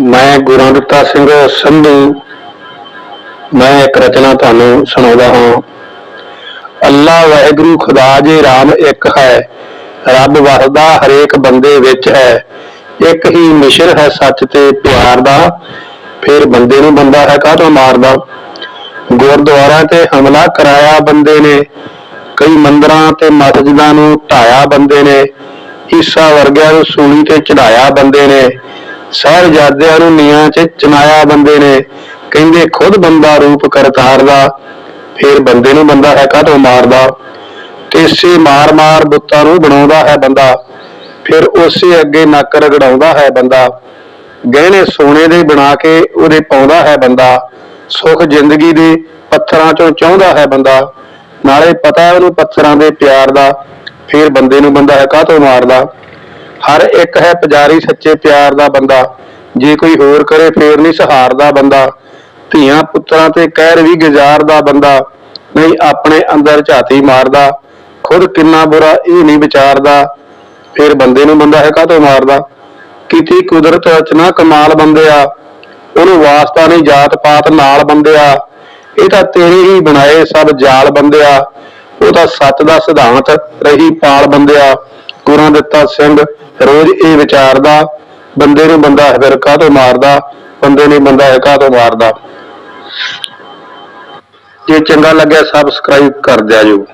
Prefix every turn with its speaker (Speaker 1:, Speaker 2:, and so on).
Speaker 1: ਮੈਂ ਗੁਰਾਂ ਸਿੰਘ ਸੰਧੂ, ਮੈਂ ਇੱਕ ਰਚਨਾ ਤੁਹਾਨੂੰ ਸੁਣਾਉਂਦਾ ਹਾਂ। ਅੱਲਾ ਵਾਹਿਗੁਰੂ, ਖੁਦਾ ਜੇ ਰਾਮ ਇੱਕ ਹੈ, ਰੱਬ ਵਸਦਾ ਹਰੇਕ ਬੰਦੇ ਵਿੱਚ ਹੈ। ਇੱਕ ਹੀ ਮਿਸ਼ਰ ਹੈ ਸੱਚ ਤੇ ਪਿਆਰ ਦਾ, ਫਿਰ ਬੰਦੇ ਨੂੰ ਬੰਦਾ ਹੈ ਕਾਹਤੋਂ ਮਾਰਦਾ? ਗੁਰਦੁਆਰਾ ਤੇ ਹਮਲਾ ਕਰਾਇਆ ਬੰਦੇ ਨੇ, ਕਈ ਮੰਦਰਾਂ ਤੇ ਮਸਜਿਦਾਂ ਨੂੰ ਢਾਇਆ ਬੰਦੇ ਨੇ ਈਸਾ ਵਰਗਿਆਂ ਨੂੰ ਸੂਲੀ ਤੇ ਚੜਾਇਆ ਬੰਦੇ ਨੇ। ਸਾਹਿਬਜ਼ਾਦਿਆਂ ਨੂੰ ਨੀਆਂ 'ਚ ਚਨਾਇਆ ਬੰਦੇ ਨੇ। ਕਹਿੰਦੇ, ਖੁਦ ਬੰਦਾ ਰੂਪ ਕਰਤਾਰ ਦਾ ਬੰਦੇ ਨੂੰ ਬੰਦਾ ਹੈ ਕਾਹਤੋਂ ਮਾਰਦਾ? ਤੇਸੇ ਮਾਰ-ਮਾਰ ਬੁੱਤਾਂ ਨੂੰ ਬਣਾਉਂਦਾ ਹੈ ਬੰਦਾ, ਫਿਰ ਉਸੇ ਅੱਗੇ ਨੱਕ ਰਗੜਾਉਂਦਾ ਹੈ ਬੰਦਾ। ਗਹਿਣੇ ਸੋਨੇ ਦੇ ਬਣਾ ਕੇ ਉਹਦੇ ਪਾਉਂਦਾ ਹੈ ਬੰਦਾ। ਸੁਖ ਜ਼ਿੰਦਗੀ ਦੇ ਪੱਥਰਾਂ ਚੋਂ ਚਾਹੁੰਦਾ ਹੈ ਬੰਦਾ। ਨਾਲੇ ਪਤਾ ਹੈ ਉਹਨੂੰ ਪੱਥਰਾਂ ਦੇ ਪਿਆਰ ਦਾ, ਫਿਰ ਬੰਦੇ ਨੂੰ ਬੰਦਾ ਹੈ ਕਾਹਤੋਂ ਮਾਰਦਾ? ਹਰ ਇੱਕ ਹੈ ਪੁਜਾਰੀ ਸੱਚੇ ਪਿਆਰ ਦਾ ਬੰਦਾ। ਜੇ ਕੋਈ ਹੋਰ ਕਰੇ ਫੇਰ ਨਹੀਂ ਸਹਾਰਦਾ ਬੰਦਾ। ਧੀਆਂ ਪੁੱਤਰਾਂ ਤੇ ਕਹਿਰ ਵੀ ਗੁਜ਼ਾਰਦਾ ਬੰਦਾ। ਨਹੀਂ ਆਪਣੇ ਅੰਦਰ ਝਾਤੀ ਮਾਰਦਾ। ਖੁਦ ਕਿੰਨਾ ਬੁਰਾ ਇਹ ਨਹੀਂ ਵਿਚਾਰਦਾ। ਫਿਰ ਬੰਦੇ ਨੂੰ ਬੰਦਾ ਹੈ ਕਾਹਤੋਂ ਮਾਰਦਾ? ਕੀਤੀ ਕੁਦਰਤ ਰਚਨਾ ਕਮਾਲ ਬੰਦਿਆ। ਉਹਨੂੰ ਵਾਸਤਾ ਨਹੀਂ ਜਾਤ ਪਾਤ ਨਾਲ ਬੰਦਿਆ। ਇਹ ਤਾਂ ਤੇਰੇ ਹੀ ਬਣਾਏ ਸਭ ਜਾਲ ਬੰਦਿਆ। ਉਹ ਤਾਂ ਸੱਚ ਦਾ ਸਿਧਾਂਤ, ਰਹੀ ਪਾਲ ਬੰਦਿਆ। ਗੁਰਾਂ ਦਿੱਤਾ ਸਿੰਘ ਰੋਜ਼ ਇਹ ਵਿਚਾਰਦਾ, ਬੰਦੇ ਨੂੰ ਬੰਦਾ ਹੈ ਫਿਰ ਕਾਹਤੋਂ ਮਾਰਦਾ, ਬੰਦੇ ਨੂੰ ਬੰਦਾ ਹੈ ਕਾਹਤੋਂ ਮਾਰਦਾ। ਜੇ ਚੰਗਾ ਲੱਗਿਆ ਸਬਸਕ੍ਰਾਈਬ ਕਰ ਦਿਆ ਜੋ।